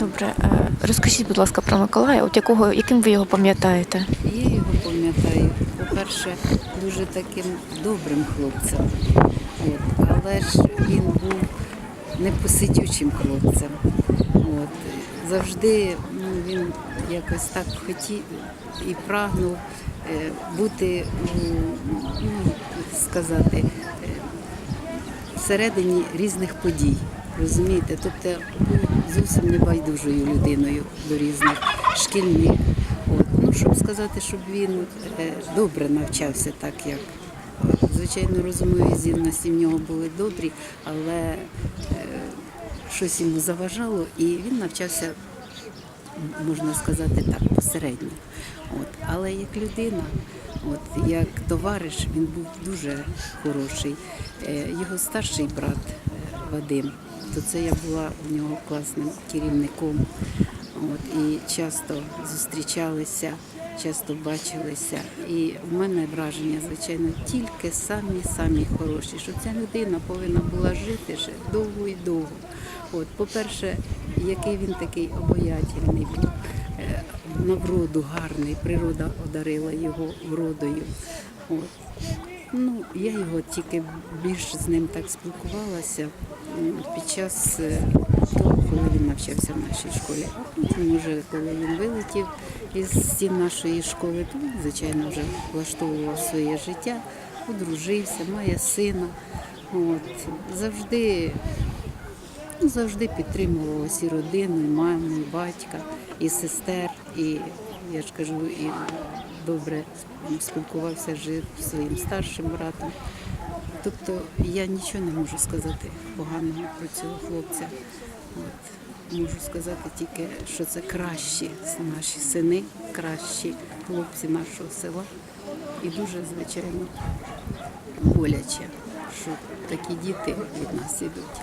Добре, е, розкажіть, будь ласка, про Миколая, от якого, яким ви його пам'ятаєте? Я його пам'ятаю, по-перше, дуже таким добрим хлопцем. От. Але ж він був непосидючим хлопцем. От. Завжди ну, він якось так хотів і прагнув е, бути, ну, сказати, е, всередині різних подій. Розумієте? Тобто був зовсім небайдужою людиною до різних шкільних. От. Ну, щоб сказати, щоб він е, добре навчався, так як звичайно розумові здібності в нього були добрі, але е, щось йому заважало, і він навчався, можна сказати так, посередньо. От. Але як людина, от, як товариш, він був дуже хороший. Е, Його старший брат Вадим, то це я була у нього класним керівником. От, і часто зустрічалися, часто бачилися. І в мене враження, звичайно, тільки самі-самі хороші, що ця людина повинна була жити ще довго і довго. От, по-перше, який він такий обаятельний був, е, на вроду гарний, природа одарила його вродою. От. Ну, я його тільки більше з ним так спілкувалася під час е, того, коли він навчався в нашій школі. Потім, уже, коли він вилетів із стін нашої школи, то він, звичайно, вже влаштовував своє життя, одружився, має сина. От. Завжди, ну, завжди підтримував і родину, і маму, і батька, і сестер, і я ж кажу, і добре спілкувався жив своїм старшим братом. Тобто я нічого не можу сказати поганого про цього хлопця. От. Можу сказати тільки, що це кращі наші сини, кращі хлопці нашого села. І дуже, звичайно, боляче, що такі діти від нас ідуть.